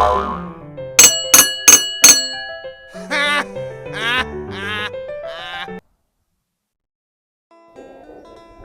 ก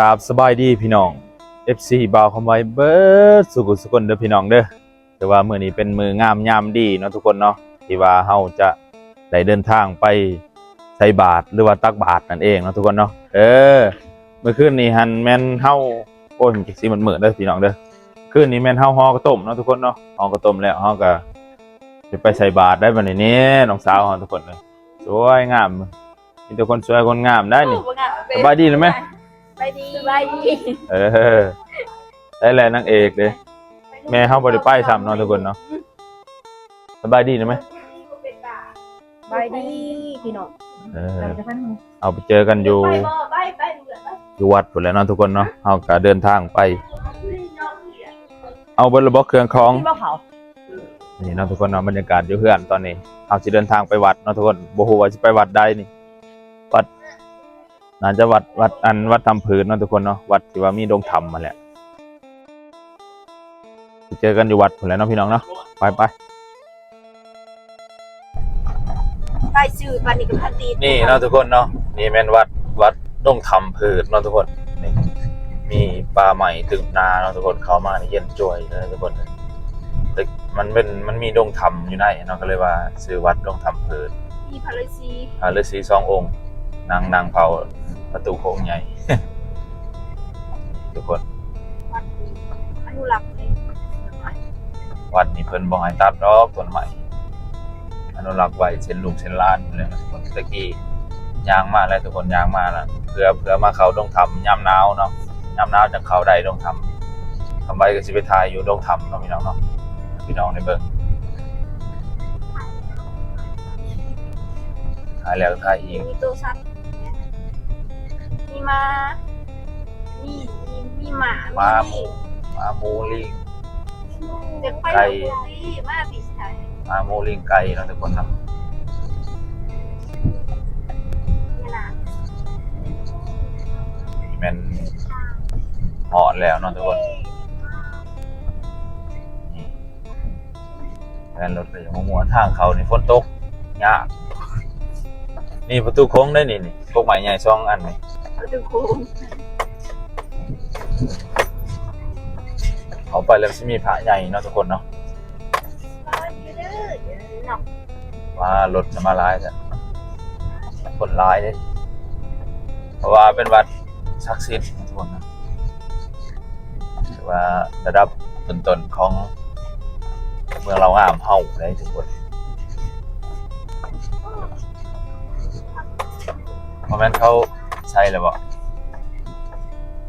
ราบสบายดีพี่น้อง FC บ่าวคำไว้เบิร์ดสุขุสุคนเด้อพี่น้องเด้อแต่ว่ามือนี้เป็นมืองามยามดีเนาะทุกคนเนาะที่ว่าเฮาจะได้เดินทางไปใส่บาตรหรือว่าตักบาตรนั่นเองเนาะทุกคนเนาะเออเมื่อคืนนี้หันแมนเฮาโอ้ยมันสิมันเหมือนเด้อพี่น้องเด้อคืนนี้แมนเฮาฮอกระต้มเนาะทุกคนเนาะฮอกระต้มแล้วฮาก็ จะไปใส่บาตรได้บัดนี้นี่น้องสาวเฮาทุกคนเลยสวยงามมีแต่คนสวยคนงามได้นี่สบายดีเลยไหมสบายดีสบายดีเออได้แหละนางเอกเลยแม่เฮาบ่ได้ไปซ้ำเนาะทุกคนเนาะสบายดีนะไหมสบายดีพี่น้องเออเราจะพันหูเอาไปเจอกันอยู่ไปบ่ไปไปดูเลยไปอยู่วัดพุ่นแหล้วเนาะทุกคนเนาะเฮาก็เดินทางไป เอาเบิดระบบเครื่องของที่บ่เขา นี่เนาะทุกคนเนาะบรรยากาศอยู่เฮือนตอนนี้เฮาสิเดินทางไปวัดเนาะทุกคนบ่ฮู้ว่าสิไปวัดใดนี่ วัดน่าจะวัดวัดอันวัดทำผืนเนาะทุกคนเนาะวัดที่ว่ามีดงธรรมมาแหละไปเจอกันอยู่วัดพุ่นแหล้วเนาะพี่น้องเนาะไปไปไปชื่อปานิกพันตีนี่เนาะทุกคนเนาะนี่แม่นวัดวัดดงธรรมผืนเนาะทุกคนนี่มีปลาใหม่ตึกนาเนาะทุกคนเข้ามานี่เย็นจ่วยเลยทุกคนตึก มันเป็นมันมีดงธรรมอยู่ในเนาะก็เลยว่าชื่อวัดดงธรรมผืนมีพาราซีพระฤาษีสององค์ นางนางเผาประตูโค้งใหญ่ ทุกคนวัดอนุรักษ์เลยวัดนี้เพิ่นบ่ให้ตัดดอกต้นใหม่อนุรักษ์ไว้เช่นลูกเช่นหล้านเลยนะทุกคนตะกี้ยางมาแล้วทุกคนยางมาแล้วเพื่อเพื่อมาเขาดงธรรมย่ำหนาวเนาะย่ำหนาวจะเขาใดดงธรรมทำไว้ก็สิไปทายอยู่ดงธรรมเนาะพี่น้องเนาะ พี่น้องในเบิ่งทายแล้วทายอีกมีตัวสัตว์มีมามีมีมีหมาม้าหมีมูม้าหมูลิงเด็กไปไก่ลพบุรีมาปีไทยม้าหมูลิงไก่เนาะทุกคนเนาะนี่นะนี่แมันเหอดแล้วเนาะทุกคนนี่ แล่นรถไปอย่างมัวทางเขานี่ฝนตกยากนี่ประตูโค้งได้นี่นี่พวกใหม่ใหญ่สองอันนี่เราดูโค้งเขาไปแล้วสิมีพระใหญ่เนาะทุกคนเนาะร้อยเด้อเดี๋ยวหนอกว่ารถจะมาร้ายจ้ะคนร้ายเลยเพราะว่าเป็นวัดศักดิ์สิทธิ์ทุกคนนะถือว่าระดับต้นๆของ เมืองเรางามเฮาได้ทุกคนเพราะแม่นเขาใช้เลยบ่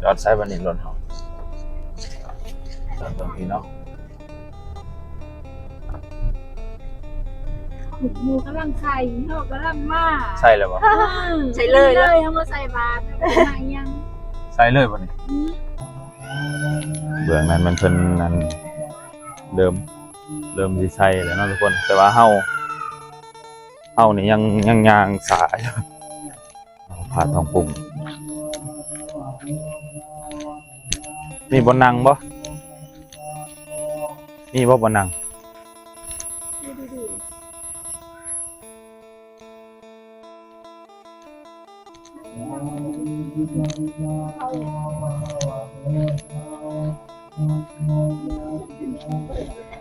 ยอดใช้บันนี้รถเฮาตรงนี้เนาะหมูกำลังใส่เขากำลังมาใช่เลยบ่ใช่เลยเลเลยยเขามาใส่บาตรหายังใช่เลยบ่นี่อืมเบื้องนั้นมันเพิ่นนั้นเริ่ม เริ่มสิใช่แล้วนะทุกคน แต่ว่าเฮาเฮานี่ยังยังยางสายผ่าทองปุ่งมีบ่นั่งบ่มีบ่บ่นั่งสั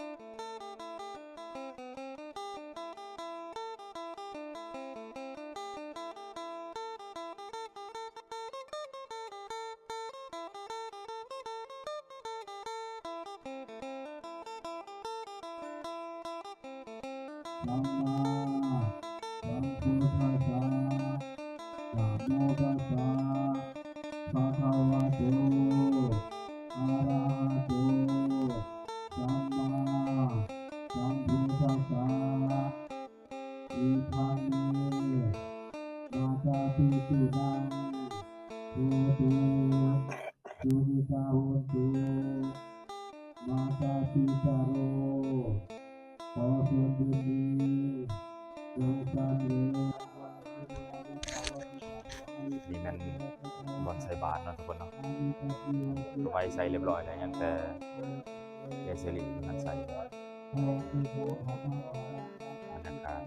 นี่มันบ่ใส่บาทเนาะทุกคนเนาะไว้ใส่เรียบร้อยแล้วยังแต่เจสิริมันใส่บรรยากาศ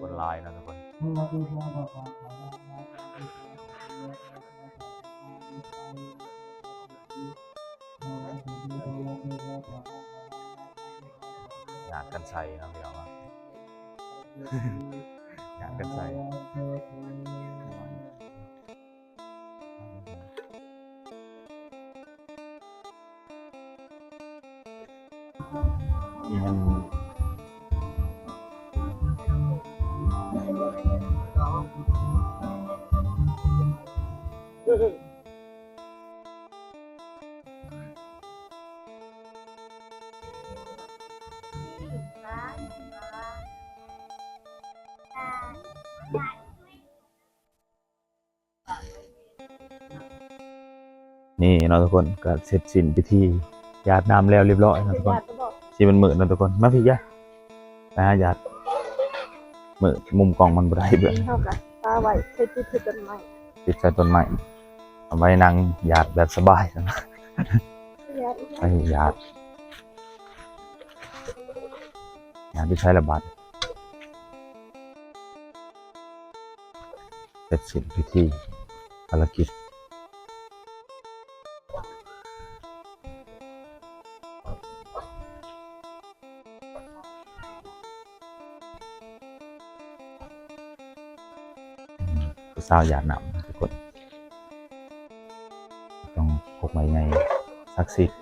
คนหลายนะทุกคนอยากกันใส่นะพี่น้องว่า อยากกันใส่มัน เนาะทุกคนก็เสร็จสิ้นพิธีหยาดน้ำแล้วเรียบร้อยเนาะทุกคนญาติก็บอกชีมันมืดเนาะทุกคนมาพี่ยะไปหาหยาดมืดมุมกล้องมันบ่ได้เบื่อเท่ากับป้าไว้เพื่อที่จะต้นไม้ติดใส่ต้นไม้เอาไว้นั่งหยาดแบบสบายนะญาติไปหยาดหยาดที่ใช้ระบาดเสร็จสิ้นพิธีภารกิจ ผู้าวหยาหนำทุกคน ต้องพกไม้ไงศักดิ์สิทธิ์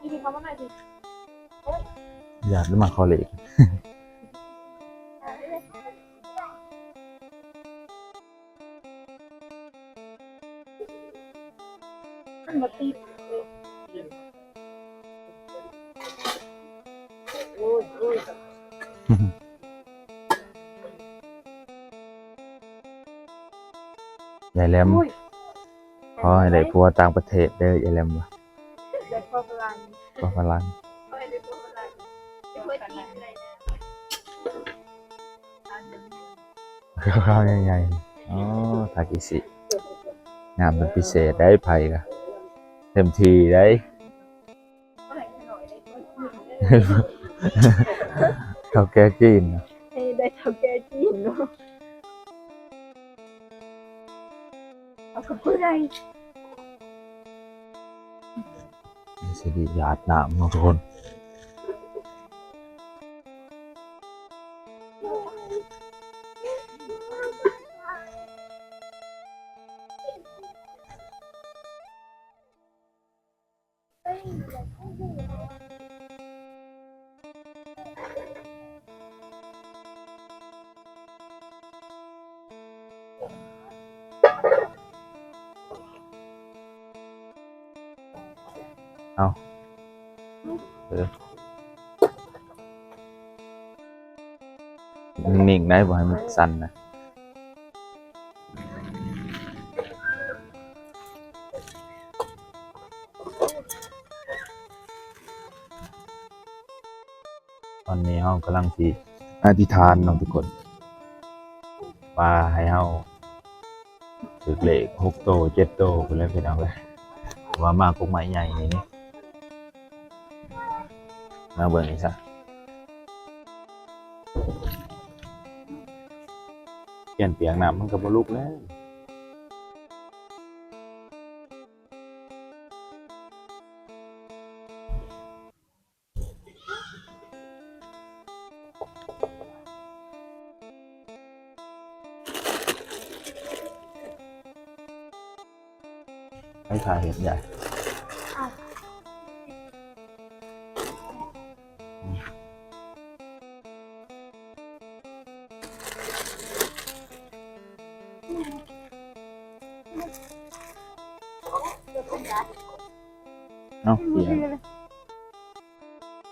อีพีเขามาใหยาดหรือมาคอเล็ก มันมาตีโอ้ยโอ้ยยายแหลมอุ้ยขอให้ได้ผัวต่างประเทศเด้อยายแหลมว่ะได้พอพลังก็พลังก็ได้พอพลังได้พอจีบอะไรนะข้าวๆใหญ่ๆอ๋อทากิสิงามเป็นพิเศษได้ไผ่กะ เต็มทีได้เขาแก้กินให้ได้เท่ เนาเอากับผู้ใดสิริหยาดน้ำเนาะทุกคนเอาเออนิ่งได้บ่ให้มันสั่นนะตอนนี้เฮากำลังสิอธิษฐานเนาะทุกคนว่าให้เฮาถึกเลขหกโตเจ็ดโตไปเลยพี่น้องเลยว่ามากกว่าไม้ใหญ่นี่นี่ มาเบิ่งอีกซะเปลี่ยนเปียงน้ำมันก็บ่ลุกแล้วให้ถ่ายเห็นใหญ่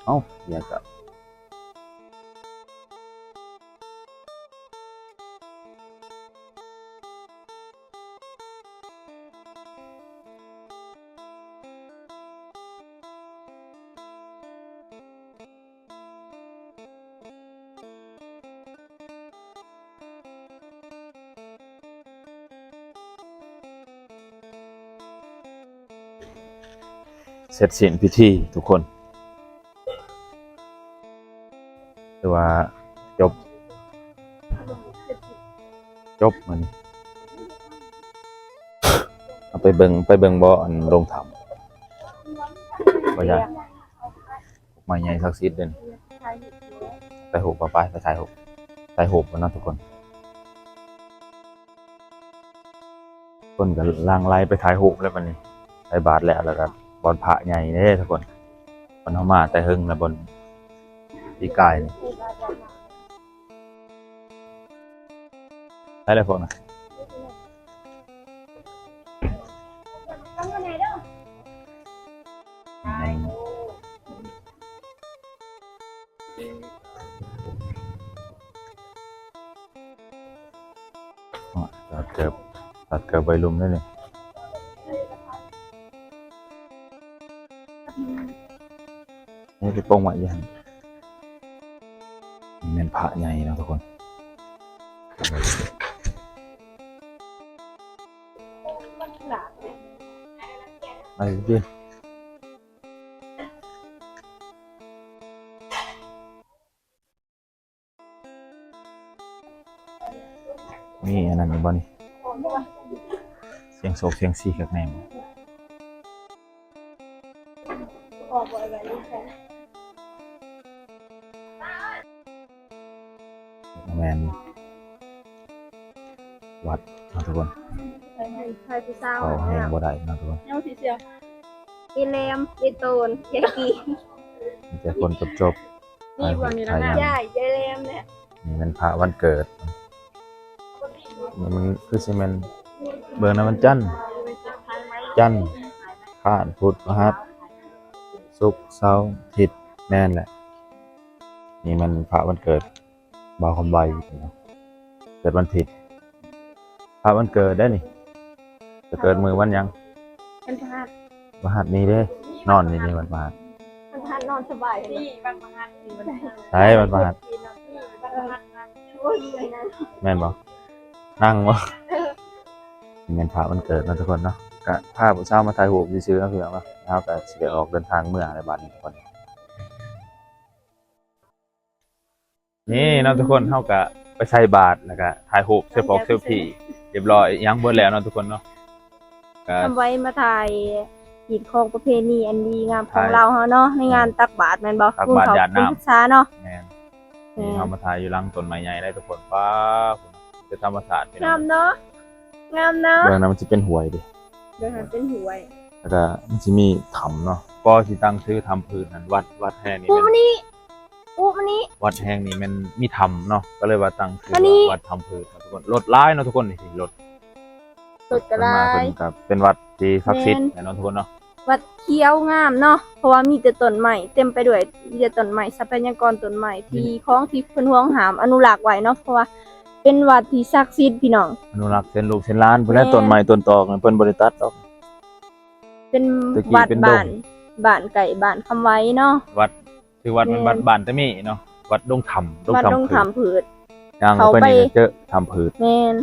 เอ้าอยากจะเสร็จสิ้นพิธีทุกคนือว่าจบ จบมันเอาไปเบิงไปเบิงบ่อันลงถ้ำบ่ใหญ่มาใหญ่สักสิทธิ์เด่นไปหูปไปไปถ่ายหูถ่ายหูกันนะทุกคนคนก็ล่างไล่ไปถ่ายหูแล้ววันนี้ไปบาทแล้วแล้วก็บอลพระใหญ่เด้ทุกคนบอลเฮามาแต่หึงแล้วบอลปีกายนี่ ได้เลยพวกนะอ๋อตัดเกือบตัดเกือบใบลุมได้เลยนี่คือโป้งไหวยันนี่เป็นพระใหญ่นะทุกคน ไปดินี่อันนั้นบ่นี่เสียงโศกเสียงสีกับแนมแมนวัดนะทุกคน ใครผู้สาวเขาแห้งบ่ได้นะทุกคนเอาสีเสียวอีแรมอีโตนยายกีมีแต่คนจบจบนี่วันนี้แล้วนะยายยายแรมเนี่ยๆนี่เป็นพระวันเกิดนี่มันคือซีเมนเบิ่งนะมันจันทร์จันทร์ข้านพุธพฤหัสศุกร์เสาร์อาทิตย์แม่นแหละ นี่มันพระวันเกิดบ่าวคำใบเนาะเกิดวันอาทิตย์พระวันเกิดได้นี่ จะเกิดมือวันหยังเป็นพาดมหัสนี้เด้ นอนนี่นี่วันมหัสเป็นพาดนอนสบายนี่บางพาดนี่มันใช่วันมหัสโอ้ยนะแม่นบ่นั่งบ่นี่เป็นพระวันเกิดเนาะทุกคนเนาะก็พาผู้เช่ามาถ่ายรูปซื้อๆเนาะพี่น้องเนาะแล้วก็สิได้ออกเดินทางเมื่อในบ้านนี้ทุกคน นี่เนาะทุกคนเฮาก็ไปใส่บาตรแล้วก็ถ่ายรูปเซลฟี่เซลฟี่เรียบร้อยยังเบิดแล้วเนาะทุกคนเนาะก็ ทำไว้มาถ่ายหีดของประเพณีอันดีงามของถ่ายเราเฮาเนาะในงานตักบาตรแม่นบ่ตักบาตรคุณเขหยาดน้ำเป็นศึกษาเนาะแม่นแม่นี่นเฮามาถ่ายอยู่หลังต้นไม้ใหญ่ได้ทุกคนว้าเป็นธรรมศาสตร์พี่น้งาองมเนาะงามเนาะเบื้องนั้นมันจะเป็นหวยดิเดี๋ยวหันเป็นหวยแล้วก็มันจะมีถ้ำเนาะก็ที่ตั้งชื่อถ้ำพื้นนั้นวัดวัดแห่งนี้ปูแม่มานนี่ปูมานี่วัดแห่งนี้มันมีถ้ำเนาะก็เลยว่าตั้งชื่ออันนี้ว่าวัดถ้ำพื้นเนาะทุกคนรถร้ายเนาะทุกคนนี่สิรถ สดกระไดเพิ่นมาเพิ่นกับเป็นวัดที่ศักดิ์สิทธิ์แน่นอนทุกคนเนาะวัดเขียวงามเนาะ เพราะว่ามีแต่ต้นใหม่เต็มไปด้วยมีแต่ต้นใหม่ทรัพยากรต้นใหม่ที่ของที่เพิ่นห่วงหามอนุรักษ์ไว้เนาะ เพราะว่าเป็นวัดที่ศักดิ์สิทธิ์พี่น้อง อนุรักษ์เส้นลูกเส้นล้านเพิ่นได้แม่นต้นไม้ต้นตอกเพิ่นบ่ได้ตัดดอก เป็นตะกี้วัดเป็นดงบ้านบ้านไก่บ้านคำไว้เนาะ วัดคือวัดมันแม่นวัดบ้านตะมีเนาะ วัดดงธรรมดงวัดธรรมดงผืถามนผืดย่างเขาเข้าไปไปนี่ก็เจอธรรมผืนแม่น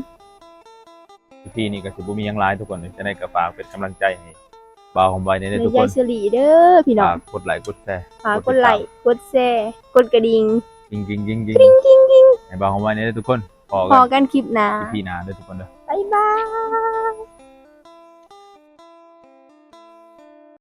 พี่นี่ก็สิบ่มีหยังหลายทุกคนจะได้ก็ฝากเป็นกำลังใจให้บ่าวของใบนี้ในได้ทุกยาคยนสิริเด้อพี่น้องฝากกดไลค์กดแชร์ฝากกดไลค์กดแชร์กดกระดิ่งจริงจริงจริงจริงให้บ่าวของใบนี้ได้ทุกคนพอพกัอนกันคลิปหน้าพี่นาได้ทุกคนเด้อ บ๊ายบาย